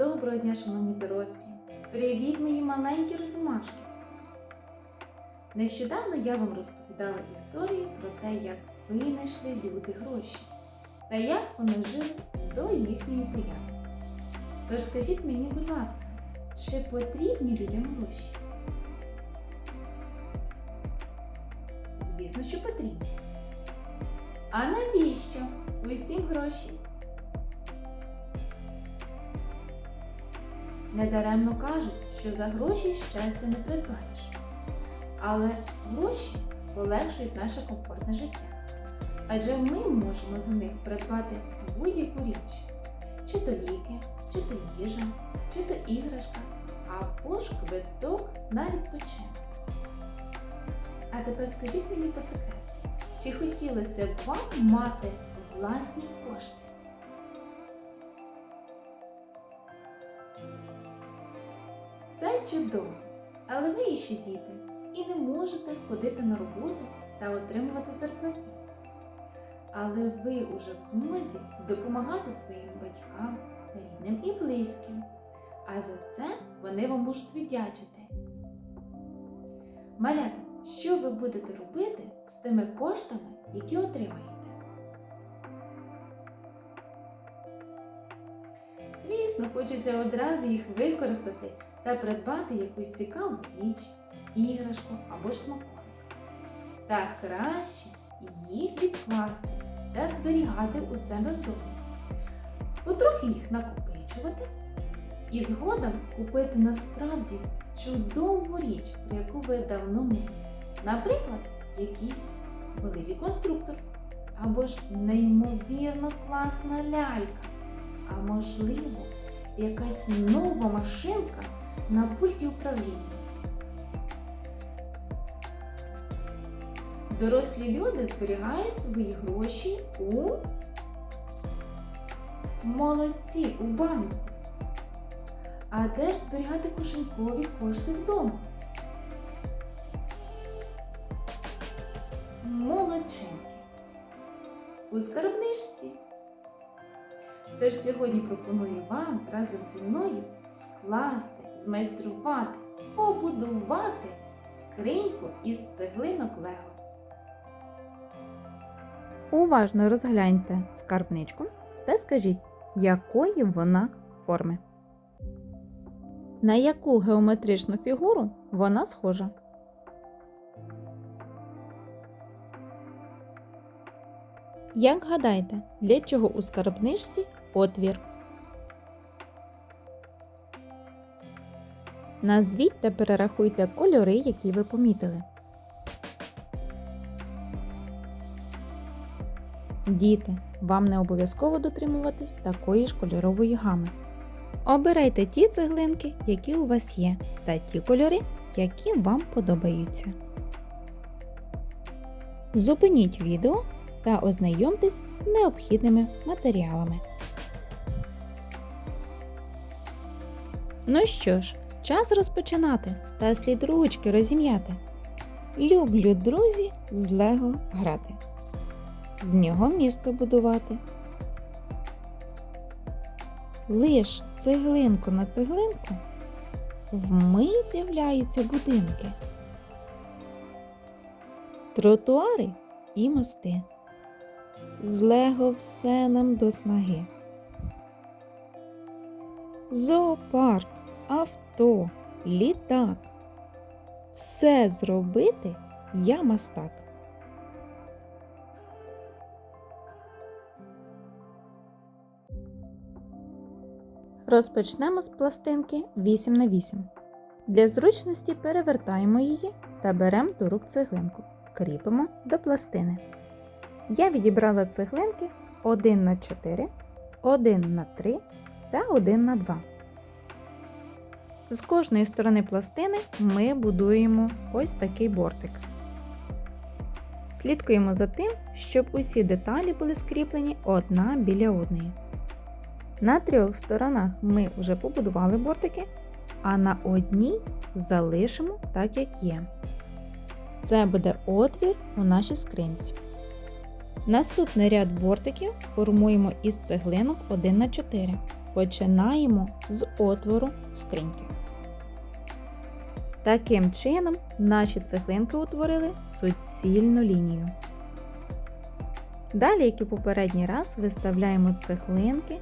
Доброго дня, шановні дорослі! Привіт, мої маленькі розумашки! Нещодавно я вам розповідала історію про те, як винайшли люди гроші та як вони жили до їхньої появи. Тож скажіть мені, будь ласка, чи потрібні людям гроші? Звісно, що потрібні. А навіщо усім гроші? Недаремно кажуть, що за гроші щастя не придбаєш. Але гроші полегшують наше комфортне життя. Адже ми можемо за них придбати будь-яку річ, чи то ліки, чи то їжа, чи то іграшка, або ж квиток на відпочинок. А тепер скажіть мені по секрету, чи хотілося б вам мати власні кошти? Чудово, але ви іще діти і не можете ходити на роботу та отримувати зарплату. Але ви уже в змозі допомагати своїм батькам, рідним і близьким, а за це вони вам можуть віддячити. Малята, що ви будете робити з тими коштами, які отримаєте? Звісно, хочеться одразу їх використати та придбати якусь цікаву річ, іграшку або ж смаколик. Та краще їх відкласти та зберігати у себе вдома. Потрохи їх накопичувати і згодом купити насправді чудову річ, про яку ви давно мрієте. Наприклад, якийсь великий конструктор або ж неймовірно класна лялька, а можливо, якась нова машинка на пульті управління. Дорослі люди зберігають свої гроші у молодці у банку. А де ж зберігати кошенькові кошти вдома? Молодчинки. У скарбничці. Тож сьогодні пропоную вам разом зі мною скласти, змайструвати, побудувати скриньку із цеглинок Лего. Уважно розгляньте скарбничку та скажіть, якої вона форми. На яку геометричну фігуру вона схожа? Як гадаєте, для чого у скарбничці отвір? Назвіть та перерахуйте кольори, які ви помітили. Діти, вам не обов'язково дотримуватись такої ж кольорової гами. Обирайте ті цеглинки, які у вас є, та ті кольори, які вам подобаються. Зупиніть відео та ознайомтесь з необхідними матеріалами. Ну що ж, час розпочинати та слід ручки розім'яти. Люблю, друзі, з Лего грати з нього місто будувати. Лиш цеглинку на цеглинку вмить з'являються будинки, тротуари і мости. З Лего все нам до снаги. Зоопарк, авто, літак. Все зробити я мастак. Розпочнемо з пластинки 8 на 8 Для зручності перевертаємо її та беремо до рук цеглинку. Кріпимо до пластини. Я відібрала цеглинки 1 на 4, 1 на 3 та 1 на 2. З кожної сторони пластини ми будуємо ось такий бортик. Слідкуємо за тим, щоб усі деталі були скріплені одна біля одної. На трьох сторонах ми вже побудували бортики, а на одній залишимо так, як є. Це буде отвір у нашій скринці. Наступний ряд бортиків формуємо із цеглинок 1 на 4 починаємо з отвору скриньки. Таким чином наші цеглинки утворили суцільну лінію. Далі, як і попередній раз, виставляємо цеглинки,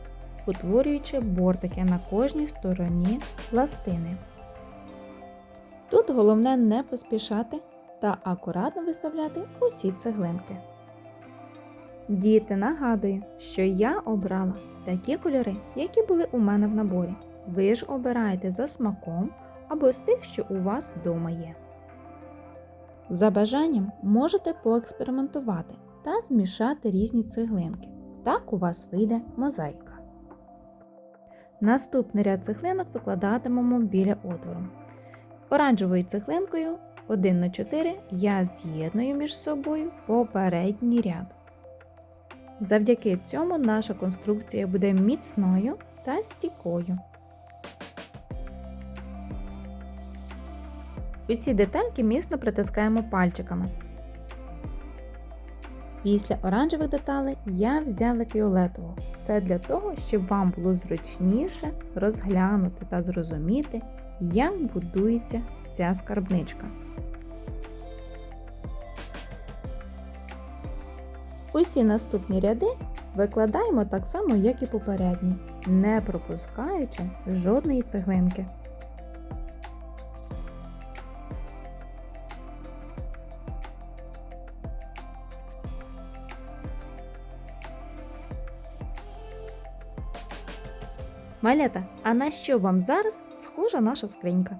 утворюючи бортики на кожній стороні пластини. Тут головне не поспішати та акуратно виставляти усі цеглинки. Діти, нагадую, що я обрала такі кольори, які були у мене в наборі. Ви ж обираєте за смаком або з тих, що у вас вдома є. За бажанням можете поекспериментувати та змішати різні цеглинки. Так у вас вийде мозаїка. Наступний ряд цеглинок викладатимемо біля отвору. Оранжевою цеглинкою 1 на 4 я з'єдную між собою попередній ряд. Завдяки цьому наша конструкція буде міцною та стійкою. Усі детальки міцно притискаємо пальчиками. Після оранжевих деталей я взяла фіолетову. Це для того, щоб вам було зручніше розглянути та зрозуміти, як будується ця скарбничка. Усі наступні ряди викладаємо так само, як і попередні, не пропускаючи жодної цеглинки. Малята, а на що вам зараз схожа наша скринька?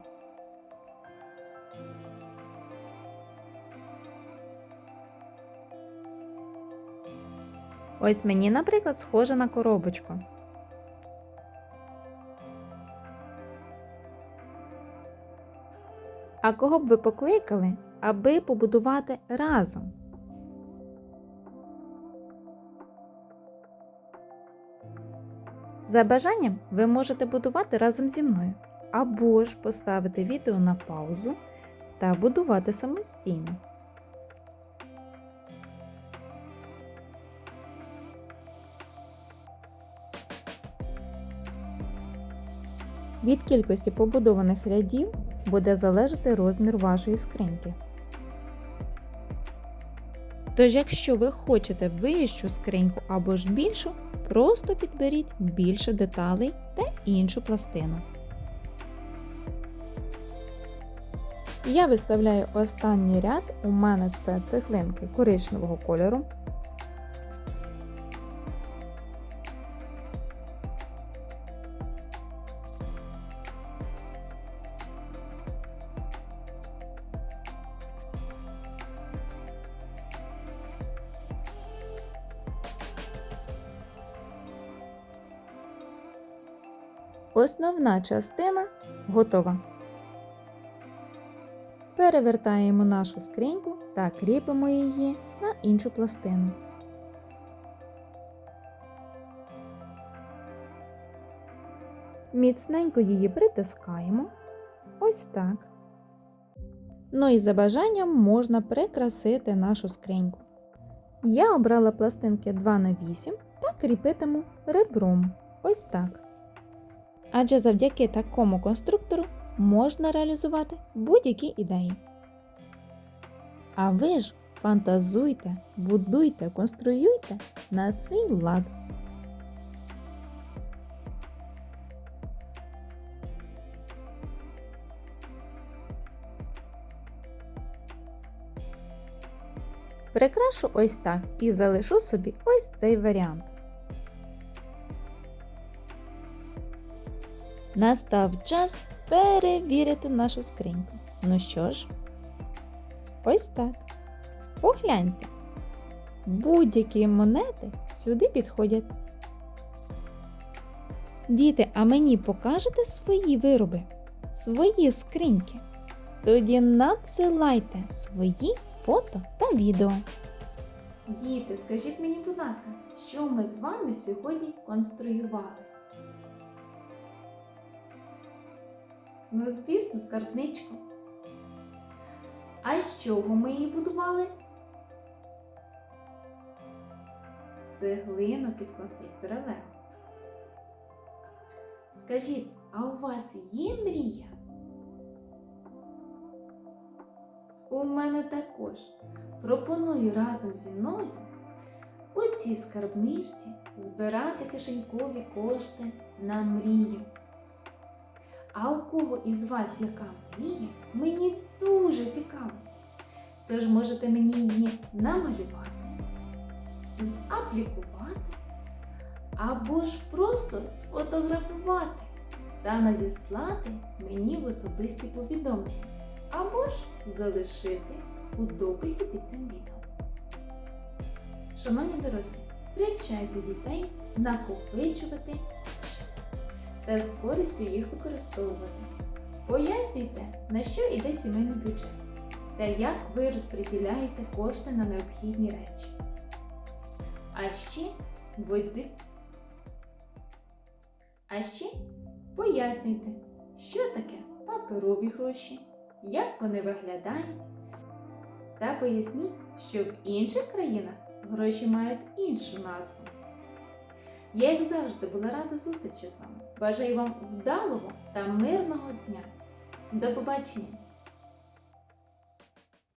Ось мені, наприклад, схожа на коробочку. А кого б ви покликали, аби побудувати разом? За бажанням ви можете будувати разом зі мною, або ж поставити відео на паузу та будувати самостійно. Від кількості побудованих рядів буде залежати розмір вашої скриньки. Тож, якщо ви хочете вищу скриньку або ж більшу, просто підберіть більше деталей та іншу пластину. Я виставляю останній ряд, у мене це цеглинки коричневого кольору. Основна частина готова. Перевертаємо нашу скриньку та кріпимо її на іншу пластину. Міцненько її притискаємо. Ось так. Ну і за бажанням можна прикрасити нашу скриньку. Я обрала пластинки 2 на 8 та кріпитиму ребром. Ось так. Адже завдяки такому конструктору можна реалізувати будь-які ідеї. А ви ж фантазуйте, будуйте, конструюйте на свій лад. Прикрашу ось так і залишу собі ось цей варіант. Настав час перевірити нашу скриньку. Ну що ж, ось так. Погляньте. Будь-які монети сюди підходять. Діти, а мені покажете свої вироби, свої скриньки. Тоді надсилайте свої фото та відео. Діти, скажіть мені, будь ласка, що ми з вами сьогодні конструювали? Ну, звісно, скарбничку. А з чого ми її будували? З цеглинок із конструктора Лего. Скажіть, а у вас є мрія? У мене також. Пропоную разом зі мною у цій скарбничці збирати кишенькові кошти на мрію. А у кого із вас яка мрія, мені дуже цікаво. Тож можете мені її намалювати, зааплікувати або ж просто сфотографувати та надіслати мені в особисті повідомлення, або ж залишити у дописі під цим відео. Шановні дорослі, привчайте дітей накопичувати та з користю їх використовувати. Пояснюйте, на що йде сімейний бюджет та як ви розподіляєте кошти на необхідні речі. А ще вводите а ще пояснюйте, що таке паперові гроші, як вони виглядають. Та поясніть, що в інших країнах гроші мають іншу назву. Я, як завжди, була рада зустрічі з вами. Бажаю вам вдалого та мирного дня. До побачення!